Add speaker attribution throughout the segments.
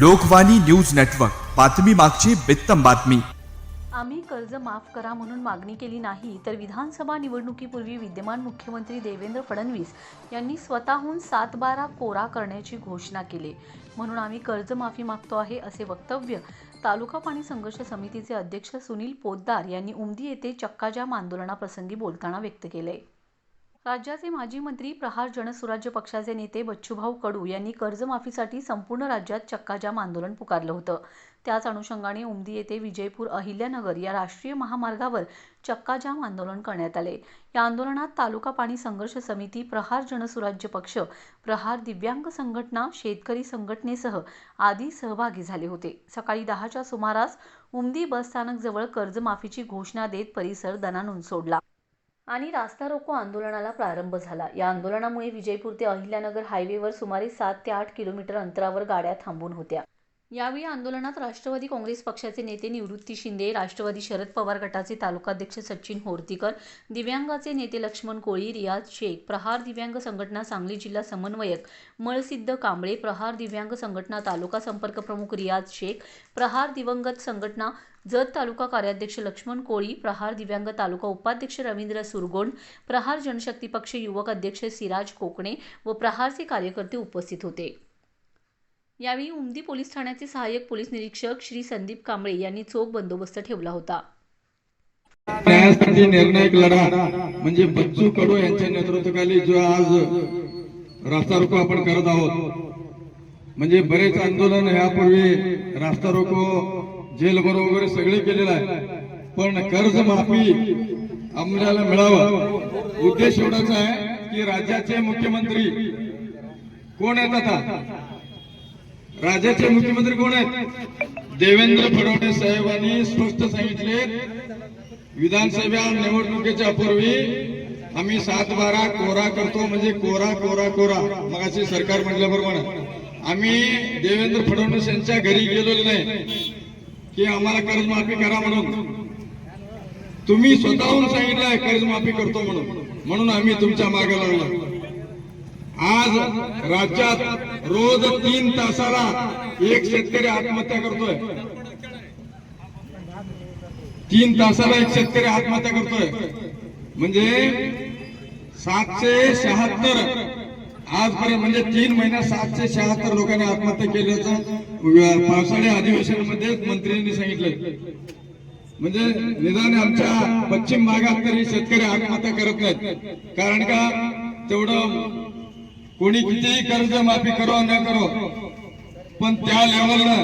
Speaker 1: Lokvani news network बातमी मागची बित्तम बातमी.
Speaker 2: आम्ही कर्ज माफ करा म्हणून मागणी केली नाही तर विधानसभा निवडणुकीपूर्वी विद्यमान मुख्यमंत्री देवेंद्र फडणवीस यांनी स्वतःहून सात बारा कोरा करण्याची घोषणा केली. म्हणून आम्ही कर्जमाफी मागतो आहे असे वक्तव्य तालुका पाणी संघर्ष समितीचे अध्यक्ष सुनील पोद्दार यांनी उमदी येथे चक्काजाम आंदोलनाप्रसंगी बोलताना व्यक्त केले. राज्याचे माजी मंत्री प्रहार जनसुराज्य पक्षाचे नेते बच्चूभाऊ कडू यांनी कर्जमाफीसाठी संपूर्ण राज्यात चक्काजाम आंदोलन पुकारलं होतं. त्याच अनुषंगाने उमदी येथे विजयपूर अहिल्यानगर या राष्ट्रीय महामार्गावर चक्काजाम आंदोलन करण्यात आले. या आंदोलनात तालुका पाणी संघर्ष समिती प्रहार जनसुराज्य पक्ष प्रहार दिव्यांग संघटना शेतकरी संघटनेसह आदी सहभागी झाले होते. सकाळी दहाच्या सुमारास उमदी बसस्थानक जवळ कर्जमाफीची घोषणा देत परिसर दणानून सोडला. आणि रास्ता रोको आंदोलनाला प्रारंभ झाला. या आंदोलनामुळे विजयपूर ते अहिल्यानगर हायवेवर सुमारे सात ते आठ किलोमीटर अंतरावर गाड्या थांबून होत्या. यावेळी आंदोलनात राष्ट्रवादी काँग्रेस पक्षाचे नेते निवृत्ती शिंदे राष्ट्रवादी शरद पवार गटाचे तालुकाध्यक्ष सचिन होर्तीकर दिव्यांगाचे नेते लक्ष्मण कोळी रियाज शेख प्रहार दिव्यांग संघटना सांगली जिल्हा समन्वयक मळसिद्ध कांबळे प्रहार दिव्यांग संघटना तालुका संपर्क प्रमुख रियाज शेख प्रहार दिवंगत संघटना जत तालुका कार्याध्यक्ष लक्ष्मण कोळी प्रहार दिव्यांग तालुका उपाध्यक्ष रवींद्र सुरगोंड प्रहार जनशक्ती पक्ष युवक अध्यक्ष सिराज कोकणे व प्रहारचे कार्यकर्ते उपस्थित होते. यावेळी उमदी पोलीस ठाण्याचे सहाय्यक पोलीस निरीक्षक श्री संदीप कांबळे यांनी चोख बंदोबस्त ठेवला होता.
Speaker 3: न्यायासाठी निर्णायक लढा म्हणजे बच्चू कडू यांच्या नेतृत्वाखाली जो आज रास्ता रोको आपण करत आहोत. म्हणजे बरेच आंदोलन यापूर्वी रास्ता रोको जेल भरो वगैरे सगळे केलेलं आहे. पण कर्ज माफी आम्हाला मिळावं. उद्देश एवढाच आहे की राज्याचे मुख्यमंत्री कोण आहेत आता? राज्याचे मुख्यमंत्री कोण आहेत? देवेंद्र फडणवीस साहेबांनी स्पष्ट सांगितले. विधानसभा निवडणुकीच्या पूर्वी आम्ही सात बारा कोरा करतो म्हणजे कोरा कोरा कोरा मगाशी सरकार म्हटल्याप्रमाणे. आम्ही देवेंद्र फडणवीस यांच्या घरी गेलेलो नाही की आम्हाला कर्जमाफी करा म्हणून. तुम्ही स्वतःहून सांगितलं कर्जमाफी करतो म्हणून. म्हणून आम्ही तुमच्या मागे लागलो. आज राज्यात रोज तीन तासाला एक शेतकरी आत्महत्या करतोय. तीन तासाला एक शेतकरी आत्महत्या करतोय. म्हणजे सातशे शहात्तर आजपर्यंत म्हणजे तीन महिन्यात सातशे शहात्तर लोकांनी आत्महत्या केल्याचं पावसाळी अधिवेशनामध्ये मंत्र्यांनी सांगितलंय. म्हणजे निदान आमच्या पश्चिम भागात तरी शेतकरी आत्महत्या करत नाहीत. कारण का? तेवढं कोणी कितीही कर्ज माफी करो न करो पण त्या लेवलला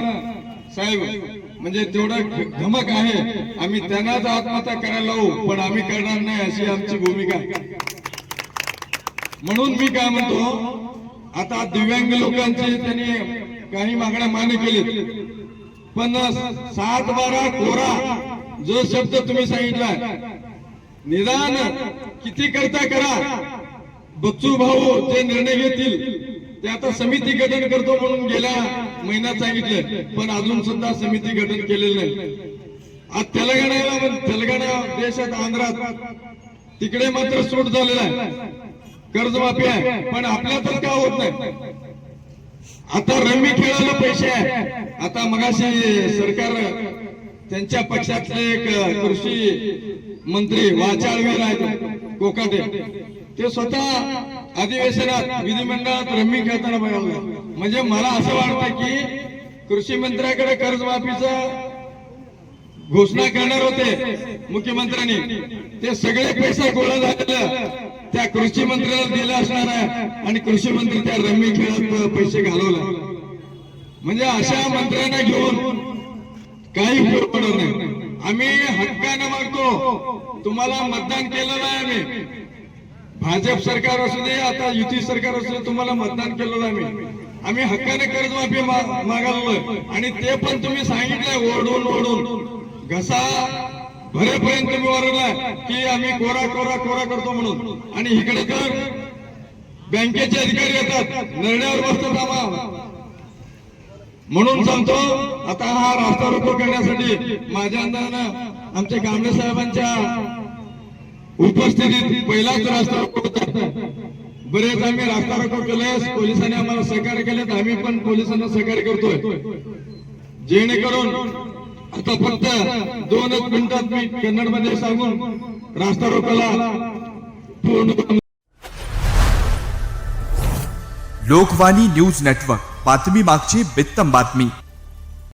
Speaker 3: साहेब म्हणजे तेवढं धमक आहे आम्ही त्यांनाच आत्महत्या करायला लावू पण आम्ही करणार नाही अशी आमची भूमिका म्हणून मी काय म्हणतो आता दिव्यांग लोकांची त्यांनी काही मागण्या मान्य केली पण सात बारा कोरा जो शब्द तुम्ही सांगितला निदान किती करता करा बच्चू भाऊ जे निर्णय घेतील ते आता समिती गठन करतो म्हणून गेल्या महिन्यात सांगितले पण अजून सुद्धा समिती गठन केलेलं नाही. आज तेलंगणाला तेलंगणा देशात आंध्रात तिकडे मात्र सूट झालेला आहे. कर्जमाफी आहे पण आपल्या तर का होत नाही? आता रमी खेळायला पैसे आहे. आता मगाशी सरकार त्यांच्या पक्षातले एक कृषी मंत्री वाचाळवीर आहेत कोकाटे. ते स्वतः अधिवेशनात विधिमंडळात रम्मी खेळताना बघायला म्हणजे मला असं वाटतं की कृषी मंत्र्याकडे कर्जमाफीचा घोषणा करणार होते मुख्यमंत्र्यांनी. ते सगळे पैसे गोळा झालेलं त्या कृषी मंत्र्याला दिलं असणार आहे आणि कृषी मंत्री त्या रम्मी खेळात पैसे घालवला. म्हणजे अशा मंत्र्यांना घेऊन काही उपयोग पडत नाही. आम्ही हक्काने मागतो. तुम्हाला मतदान केलं नाही आम्ही. भाजप सरकार असू दे आता युती सरकार असू दे तुम्हाला मतदान केलेलं आम्ही. आम्ही हक्काने कर्जमाफी मा- मागालोय. आणि ते पण तुम्ही सांगितलंय ओढून ओढून घसा भरेपर्यंत तुम्ही ओरडलाय की आम्ही कोरा कोरा कोरा करतो म्हणून. आणि इकडे तर बँकेचे अधिकारी येतात. निर्णयावर बसतात आम्हा म्हणून सांगतो आता हा रास्ता रोको करण्यासाठी माझ्या अंदाजानं आमच्या गांधे साहेबांच्या उपस्थितीत पहिलाच रास्ता रोको बरेच आम्ही रास्ता रोको पोलिसांनी आम्हाला सहकार्य केले आम्ही पण पोलिसांना सहकार्य करतोय. जेणेकरून आता फक्त दोनच मिनिटात मी कन्नडमध्ये सांगून रास्ता रोकला पूर्ण
Speaker 1: लोकवाणी न्यूज नेटवर्क. बातमी मागची बित्तम बातमी.